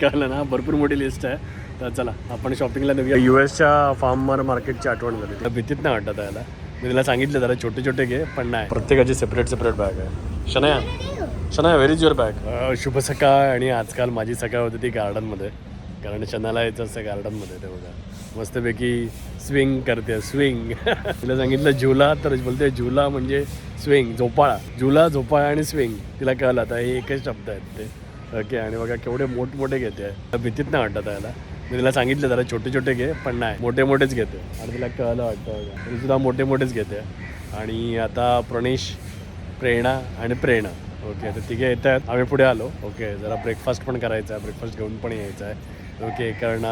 कळलं ना भरपूर मोठी लिस्ट आहे. तर चला आपण शॉपिंगला निघूया यू एसच्या फार्मर मार्केटची आठवण झाली. त्या भीतीत नाही वाटत यायला मी तिला सांगितलं जरा छोटे छोटे घे पण नाही. प्रत्येकाची सेपरेट सेपरेट बॅग आहे. Shanaya Shanaya where is your bag शुभ सकाळ आणि आजकाल माझी सकाळ होती ती गार्डनमध्ये कारण शनाला यायचं असतं गार्डनमध्ये ते बघा. मस्तपैकी स्विंग करते स्विंग तिला सांगितलं झुला तर बोलते झुला म्हणजे स्विंग झोपाळा. झुला झोपाळा आणि स्विंग तिला कळलं आता हे एकच शब्द आहेत ते. ओके आणि बघा केवढे मोठमोठे घेते. आहे भीतीत नाही वाटत त्याला. मी तिला सांगितलं जरा छोटे छोटे घे पण नाही मोठे मोठेच घेते. आणि तिला कळलं वाटतं मी ती सुद्धा मोठे मोठेच घेते. आणि आता प्रणेश प्रेरणा आणि प्रेरणा. ओके तर तिघे येत आहेत आम्ही पुढे आलो. ओके जरा ब्रेकफास्ट पण करायचा आहे. ब्रेकफास्ट घेऊन पण यायचं आहे. ओके कारण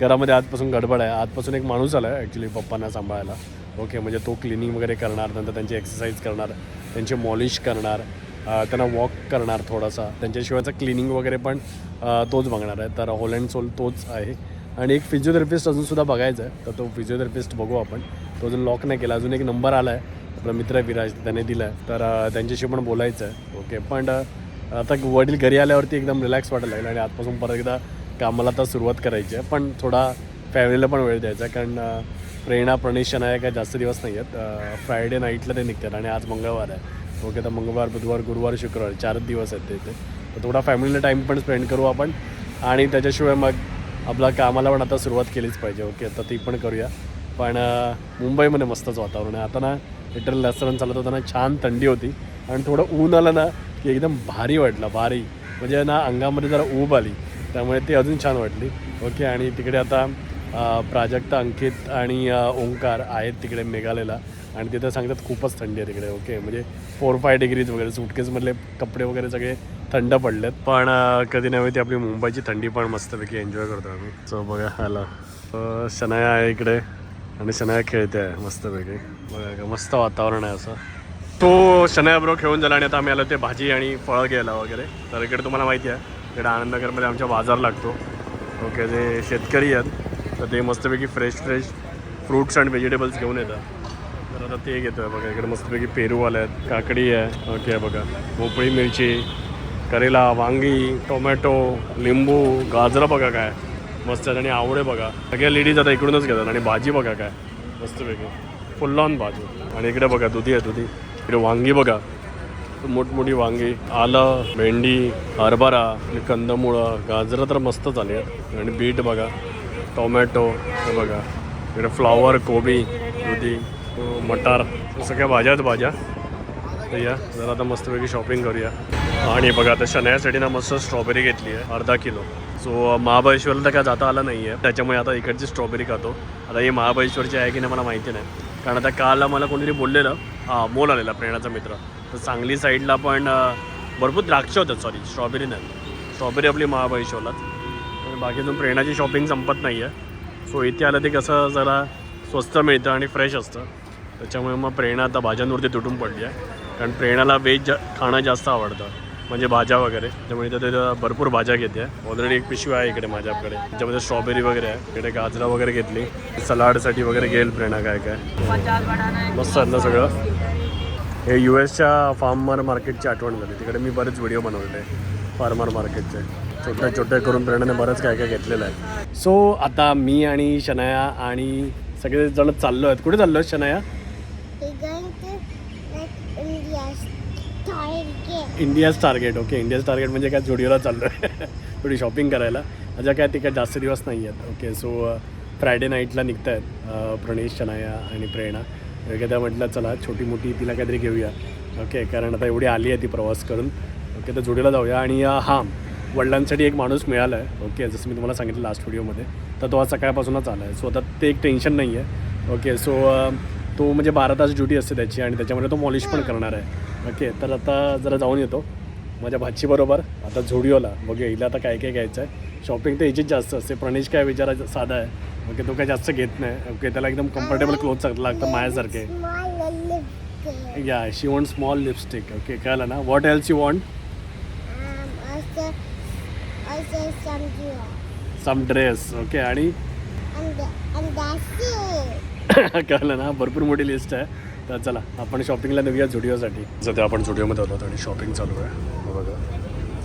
घरामध्ये आजपासून गडबड आहे. आजपासून एक माणूस आला आहे ॲक्च्युली पप्पांना सांभाळायला. ओके म्हणजे तो क्लिनिंग वगैरे करणार नंतर त्यांची एक्सरसाइज करणार त्यांची मॉलिश करणार. त्यांना वॉक करणार थोडासा. त्यांच्याशिवायचं क्लिनिंग वगैरे पण तोच बघणार आहे. तर होल अँड सोल तोच आहे. आणि एक फिजिओथेरपिस्ट अजूनसुद्धा बघायचा आहे. तर तो फिजिओथेरपिस्ट बघू आपण. तो अजून लॉक नाही केला. अजून एक नंबर आला आहे आपला मित्र विराज त्याने दिला आहे तर त्यांच्याशी पण बोलायचं आहे. ओके पण आता वडील घरी आल्यावरती एकदम रिलॅक्स वाटायला लागेल. आणि आजपासून परत एकदा कामाला आता सुरुवात करायची आहे. पण थोडा फॅमिलीला पण वेळ द्यायचा आहे. कारण प्रेरणा प्रणेश आहे काय जास्त दिवस नाही आहेत. फ्रायडे नाईटला ते निघतात. आणि आज मंगळवार आहे. ओके तर मंगळवार बुधवार गुरुवार शुक्रवार चारच दिवस आहेत ते इथे. तर थोडा फॅमिलीला टाईम पण स्पेंड करू आपण. आणि त्याच्याशिवाय मग आपला कामाला पण आता सुरुवात केलीच पाहिजे. ओके तर ती पण करूया. पण मुंबईमध्ये मस्तच वातावरण आहे. आता ना लिटरल रेस्टॉरंट चालत होताना छान थंडी होती. आणि थोडं ऊन आलं ना की एकदम भारी वाटलं भारी. म्हणजे ना अंगामध्ये जरा ऊब आली. त्यामुळे ती अजून छान वाटली. ओके आणि तिकडे आता प्राजक्त प्राजक्ता अंकित आणि ओंकार आहेत तिकडे मेघालयला. आणि तिथं सांगतात खूपच थंडी आहे तिकडे. ओके म्हणजे फोर फाय डिग्रीज वगैरे सुटकेसमधले कपडे वगैरे सगळे थंड पडलेत. पण कधी नव्हे ती आपली मुंबईची थंडी पण मस्तपैकी एन्जॉय करतो आम्ही. सो बघा आला. शनाया आहे इकडे आणि शनाया खेळते आहे मस्तपैकी. बघा का मस्त वातावरण आहे असं. तो शनाया बरोबर खेळून झाला आणि आता आम्ही आलो ते भाजी आणि फळं घ्यायला वगैरे. तर इकडे तुम्हाला माहिती आहे इकडे आनंदनगरमध्ये आमच्या बाजार लागतो. ओके जे शेतकरी आहेत तर ते मस्तपैकी fresh fresh fruits and vegetables घेऊन येतात. तर आता ते घेतो आहे बघा इकडे मस्तपैकी पेरूवाले आहेत काकडी आहे. ओके बघा. भोपळी मिरची करेला वांगी टोमॅटो लिंबू गाजरं बघा काय. मस्त आहेत आणि आवडे बघा. सगळ्या लेडीज आता इकडूनच घेतात आणि भाजी बघा काय. मस्तपैकी. फुल ऑन भाजी. आणि इकडे बघा दुधी आहे दुधी. इकडे वांगी बघा. मोठमोठी वांगी आलं भेंडी हरभरा कंदमुळं. गाजरं तर मस्त झाली आहेत. आणि बीट बघा. टोमॅटो हे बघा. इकडे फ्लॉवर कोबी दुधी. मटार सगळ्या भाज्या आहेत भाज्या. तर या जरा आता मस्तपैकी शॉपिंग करूया. आणि बघा आता शनयासाठी ना मस्त स्ट्रॉबेरी घेतली आहे अर्धा किलो. सो महाबळेश्वरला तर काय जाता आलं नाही आहे त्याच्यामुळे आता इकडची स्ट्रॉबेरी खातो. आता हे महाबळेश्वरची आहे की नाही मला माहिती नाही. कारण आता काल मला कोणीतरी बोललेलं हां मोल आलेला प्रेरणाचा मित्र. तर सांगली साईडला पण भरपूर द्राक्ष होतात सॉरी स्ट्रॉबेरी नाही. स्ट्रॉबेरी आपली महाबळेश्वरलाच. आणि बाकी अजून प्रेरणाची शॉपिंग संपत नाही आहे सो इथे आलं ते कसं जरा स्वस्त मिळतं आणि फ्रेश असतं. त्याच्यामुळे मग प्रेरणा आता भाज्यांवरती तुटून पडली आहे. कारण प्रेरणाला व्हेज जा खाणं जास्त आवडतं. म्हणजे भाज्या वगैरे. त्यामुळे इथं ते भरपूर भाज्या घेते ऑलरेडी एक पिशवी आहे इकडे माझ्याकडे. त्याच्यामध्ये स्ट्रॉबेरी वगैरे आहे. इकडे गाजरा वगैरे घेतली. सलाडसाठी वगैरे घेईल प्रेरणा काय काय. मस्त ना सगळं. हे यू एसच्या फार्मर मार्केटची आठवण झाली. तिकडे मी बरेच व्हिडिओ बनवले फार्मर मार्केटचे छोट्या छोट्या करून प्रेरणाने बरंच काय काय घेतलेलं आहे. सो आता मी आणि शनाया आणि सगळेजण चाललो आहेत कुठे चाललो आहेत Shanaya? India's target okay India's target म्हणजे काय? जुडिओला चाललो आहे थोडी शॉपिंग करायला. माझ्या काय तिकडे जास्त दिवस नाही आहेत ओके सो फ्रायडे नाईटला निघत आहेत प्रणेश चनाया आणि प्रेरणा. वगैरे त्या म्हटलं चला छोटी मोठी तिला काहीतरी घेऊया. ओके कारण आता एवढी आली आहे ती प्रवास करून. ओके तर जुडिओला जाऊया. आणि uh, हां वडिलांसाठी एक माणूस मिळाला आहे ओके जसं मी तुम्हाला सांगितलं लास्ट व्हिडिओमध्ये तर तो आज सकाळपासूनच आला आहे सो आता ते एक टेन्शन नाही आहे ओके सो तो म्हणजे बारा तास ड्युटी असते त्याची आणि त्याच्यामध्ये तो मॉलिश पण करणार आहे. ओके तर आता जरा जाऊन येतो. माझ्या भाचीबरोबर आता झोडिओला. बघूया हिला आता काय काय घ्यायचं आहे शॉपिंग तर याचीच जास्त असते. प्रणेश काय विचारायचं? साधा आहे. ओके तो काय जास्त घेत नाही. ओके त्याला एकदम कम्फर्टेबल क्लोथ लागतं माझ्यासारखे. Yeah she want small lipstick okay कळलं ना? What else you want. Some dress okay आणि? कळलं ना भरपूर मोठी लिस्ट आहे. तर चला आपण शॉपिंगला नेऊया झुडिओसाठी सध्या आपण झुडिओमध्ये आलो आणि शॉपिंग चालू आहे. बघा.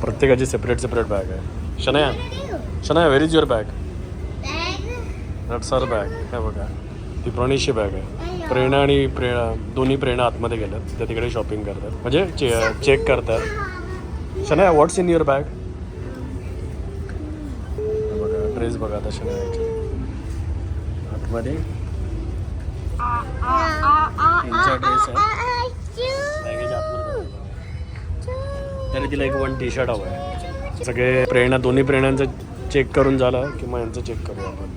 प्रत्येकाची सेपरेट सेपरेट बॅग आहे. Shanaya Shanaya where is your bag नटसर नट सर बॅग काय बघा. ती प्रणीशी बॅग आहे. प्रेरणा आणि प्रेरणा दोन्ही प्रेरणा आतमध्ये गेल्यात. त्या तिकडे शॉपिंग करतात. म्हणजे चे चेक करतात. Shanaya what's in your bag बघा. ड्रेस बघा आता शनयाचे. आतमध्ये त्यांचा ड्रेस आहे तिला एक वन टी शर्ट हवं आहे सगळे प्रेरणा दोन्ही प्रेरणांचं चेक करून झालं की मग यांचं चेक करू आपण.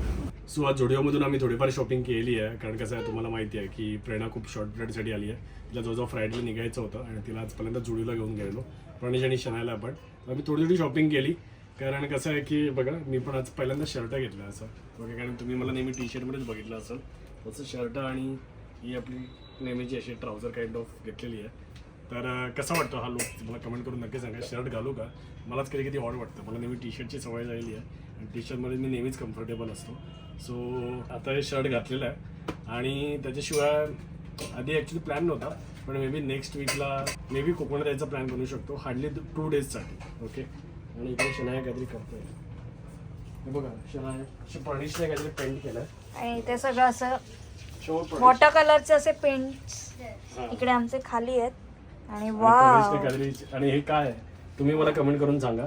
सो आज झुडिओमधून आम्ही थोडीफार शॉपिंग केली आहे कारण कसं आहे तुम्हाला माहिती आहे की प्रेरणा खूप शॉर्ट पिरियडसाठी आली आहे. तिला जवळजवळ फ्रायडेला निघायचं होतं आणि तिला आजपर्यंत जुडीला घेऊन गेलो प्रणेश आणि शनायला आपण. आम्ही थोडी थोडी शॉपिंग केली कारण कसं आहे की बघा मी पण आज पहिल्यांदा शर्ट घेतला असं. ओके कारण तुम्ही मला नेहमी टी शर्टमध्येच बघितलं असेल. तसं शर्ट आणि ही आपली नेहमीची अशी ट्राउझर काइंड ऑफ घेतलेली आहे. तर कसा वाटतो हा लुक मला कमेंट करून नक्की सांगा. शर्ट घालू का? मलाच कधी कधी ऑड वाटतं. मला नेहमी टी शर्टची सवय झालेली आहे. आणि टी शर्टमध्ये मी नेहमीच कम्फर्टेबल असतो. सो आता हे शर्ट घातलेलं आहे. आणि त्याच्याशिवाय आधी ॲक्च्युली प्लॅन नव्हता. पण may be next वीकला may be कोकणात यायचा प्लॅन बनवू शकतो. हार्डली टू डेजसाठी ओके आणि इकडे शनाया काहीतरी करतोय. हे बघा शनाया प्रणीशने काहीतरी पेंट केलं आहे आणि ते सगळं असं वॉटर कलरचे असे पेंट्स हां. इकडे आमचे खाली आहेत. आणि वा आणि हे काय आहे? तुम्ही मला कमेंट करून सांगा.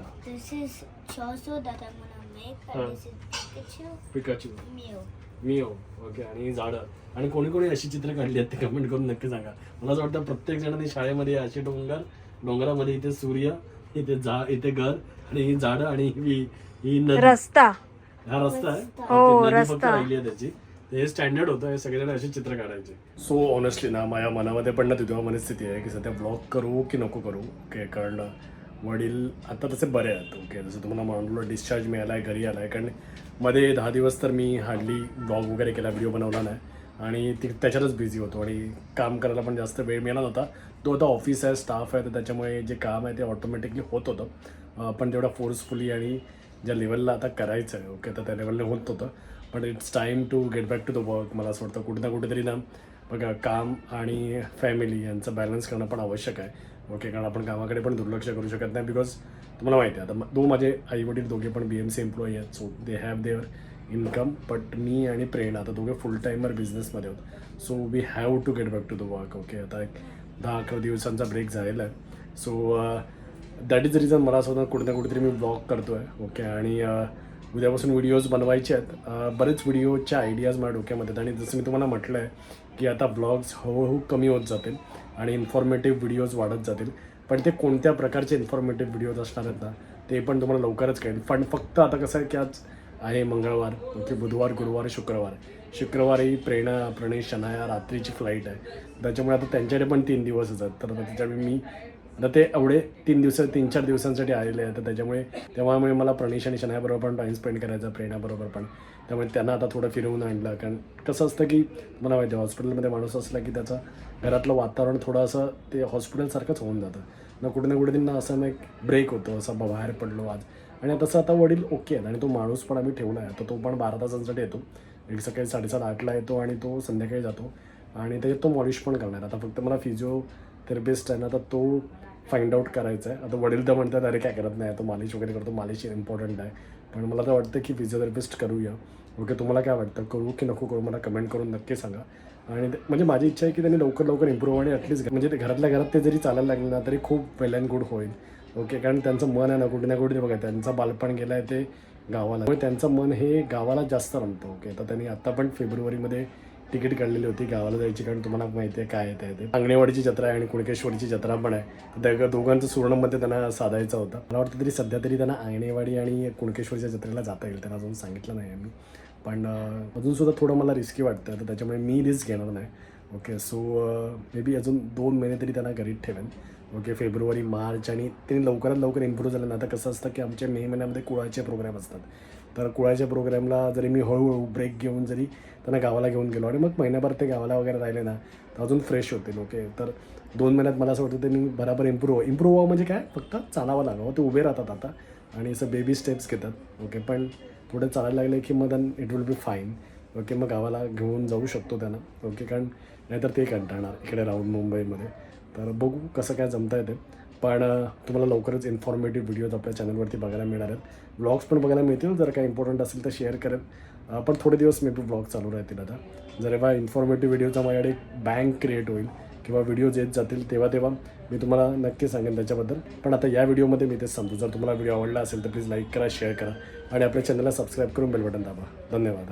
पिकाची Mew. मी हो. ओके आणि झाडं. आणि कोणी कोणी अशी चित्र काढली आहेत ते कमेंट करून नक्की सांगा. मला असं वाटतं प्रत्येक जणांनी शाळेमध्ये असे डोंगर डोंगरामध्ये इथे सूर्य इथे झा इथे घर आणि ही झाडं आणि ही ही रस्ता. हा रस्ता आहे. हो, नदी फक्त रस्ता. राहिली आहे त्याची. तर हे स्टँडर्ड होतं हे सगळेजण असे चित्र काढायचे. सो ऑनेस्टली ना माझ्या मनामध्ये पण ना तेव्हा मनस्थिती आहे की सध्या ब्लॉग करू की नको करू ओके? कारण वडील आता तसे बरे आहेत ओके? जसं तुम्हाला म्हणलो डिस्चार्ज मिळाला आहे घरी आला आहे कारण मध्ये दहा दिवस तर मी हार्डली ब्लॉग वगैरे केला व्हिडिओ बनवला नाही. आणि ती त्याच्यातच बिझी होतो. आणि काम करायला पण जास्त वेळ मिळाला नव्हता. तो आता ऑफिस आहे स्टाफ आहे तर त्याच्यामुळे जे काम आहे ते ऑटोमॅटिकली होत होतं. अं, पण तेवढा फोर्सफुली आणि ज्या लेवलला आता करायचं आहे ओके तर त्या लेवलला होत होतं. But it's time to get back to the work मला असं वाटतं. कुठे ना कुठेतरी ना बघा काम आणि फॅमिली यांचं बॅलन्स करणं पण आवश्यक आहे. ओके कारण आपण कामाकडे पण दुर्लक्ष करू शकत नाही बिकॉज तुम्हाला माहिती आहे आता म- दो माझे आई वडील दोघे पण बी एम सी एम्प्लॉई आहेत so they have their income but मी आणि प्रेरणा आता दोघे फुल टाईमर बिझनेसमध्ये होत so we have to get back to the work okay आता एक दहा अकरा दिवसांचा ब्रेक झालेला आहे. So uh, that is the reason मला असं होतं कुठे ना कुठेतरी मी ब्लॉग करतो आहे ओके आणि उद्यापासून व्हिडिओज बनवायचे आहेत. बरेच व्हिडिओच्या आयडियाज माझ्या डोक्यामध्ये आहेत. आणि जसं मी तुम्हाला म्हटलं आहे की आता ब्लॉग्स हळूहळू कमी होत जातील आणि इन्फॉर्मेटिव्ह व्हिडिओज वाढत जातील. पण ते कोणत्या प्रकारचे इन्फॉर्मेटिव्ह व्हिडिओज असणार आहेत ना ते पण तुम्हाला लवकरच कळेल. पण फक्त आता कसं आहे की आज आहे मंगळवार ओके बुधवार गुरुवार शुक्रवार. शुक्रवारी प्रेरणा प्रणेश शनाया रात्रीची फ्लाईट आहे. त्याच्यामुळे आता त्यांच्याकडे पण तीन दिवसच आहेत. तर त्याच्यामुळे मी आता ते एवढे तीन दिवस तीन चार दिवसांसाठी आलेले आहेत. तर त्याच्यामुळे तेव्हामुळे मला प्रणेश आणि शनायाबरोबर पण टाईम स्पेंड करायचा प्रेरणाबरोबर पण. त्यामुळे त्यांना आता थोडं फिरवून आणलं. कारण कसं असतं की मला माहिती आहे हॉस्पिटलमध्ये माणूस असला की त्याचं घरातलं वातावरण थोडं असं ते हॉस्पिटलसारखंच होऊन जातं. ना कुठे ना कुठे त्यांना असं ना एक ब्रेक होतो असं बा- बाहेर पडलो आज. आणि तसं आता वडील ओके आहेत आणि तो माणूस पण आम्ही ठेवला आहे. तर तो पण बारा तासांसाठी येतो. एक सकाळी साडेसात आठला येतो आणि तो संध्याकाळी जातो. आणि त्याच्यात तो मॉलिश पण करणार आता फक्त मला फिजिओ फिजिओथेरपिस्ट आहे ना तर तो फाइंड आउट करायचा आहे आता वडील तर म्हणतात अरे काय करत नाही तो मालिश वगैरे करतो मालिश इम्पॉर्टंट आहे. पण मला तर वाटतं की फिजिओथेरपिस्ट करूया. ओके तुम्हाला काय वाटतं? करू की नको करू? मला कमेंट करून नक्की सांगा. आणि म्हणजे माझी इच्छा आहे की त्यांनी लवकर लवकर इम्प्रूव्ह आणि ॲटलीस्ट म्हणजे ते घरातल्या घरात ते जरी चालायला लागले ना तरी खूप वेल अँड गुड होईल. ओके कारण त्यांचं मन आहे ना कुठे ना कुठे बघा त्यांचं बालपण गेलं आहे ते गावाला. त्यांचं मन हे गावाला जास्त रमतं. ओके तर त्यांनी आत्ता पण फेब्रुवारीमध्ये तिकीट काढलेली होती गावाला जायची कारण तुम्हाला माहिती आहे काय आहे ते. आंगणेवाडीची अंगणेवाडीची जत्रा आहे आणि कुणकेश्वरीची जत्रा पण आहे. तर त्या दोघांचं सुवर्णमध्ये त्यांना साधायचं होतं. मला वाटतं तरी सध्या तरी त्यांना अंगणेवाडी आणि कुणकेश्वरीच्या जत्रेला जाता येईल त्यांना अजून सांगितलं नाही आम्ही. पण अजूनसुद्धा अजून सुद्धा थोडं मला रिस्की वाटतं तर त्याच्यामुळे मी रिस्क घेणार नाही. ओके सो मे बी अजून दोन महिने तरी त्यांना घरीत ठेवेन. ओके फेब्रुवारी मार्च आणि ते लवकरात लवकर इम्प्रूव्ह झालं. ना आता कसं असतं की आमच्या मे महिन्यामध्ये कुळाचे प्रोग्राम असतात. तर कुळाच्या प्रोग्रामला जरी मी हळूहळू ब्रेक घेऊन जरी त्यांना गावाला घेऊन गेलो आणि मग महिन्याभर ते गावाला वगैरे राहिले ना तर अजून फ्रेश होतील ओके तर दोन महिन्यात मला असं वाटतं ते मी बराबर इम्प्रूव्ह इम्प्रूव्ह व्हावं म्हणजे काय? फक्त चालावं लागावं. ते उभे राहतात आता आणि असं बेबी स्टेप्स घेतात. ओके पण थोडं चालायला लागले की मग then it will be fine okay मग गावाला घेऊन जाऊ शकतो त्यांना. ओके कारण नाहीतर ते कंटाळणार इकडे राहून मुंबईमध्ये. तर बघू कसं काय जमता येते पण तुम्हाला लवकरच इन्फॉर्मेटिव्ह व्हिडिओज आपल्या चॅनलवरती बघायला मिळणार आहेत. ब्लॉग्स पण बघायला मिळतील. जर काही इम्पॉर्टंट असेल तर शेअर करेन. पण थोडे दिवस मे बी ब्लॉग चालू राहतील आता. जर एव्हा इन्फॉर्मेटिव्ह व्हिडिओचा माझ्याकडे एक बँक क्रिएट होईल किंवा व्हिडिओज येत जातील तेव्हा तेव्हा मी तुम्हाला नक्की सांगेन त्याच्याबद्दल. पण आता या व्हिडिओमध्ये मी तेच सांगतो. जर तुम्हाला व्हिडिओ आवडला असेल तर प्लीज लाईक करा शेअर करा आणि आपल्या चॅनलला सबस्क्राईब करून बेल बटन दाबा. धन्यवाद.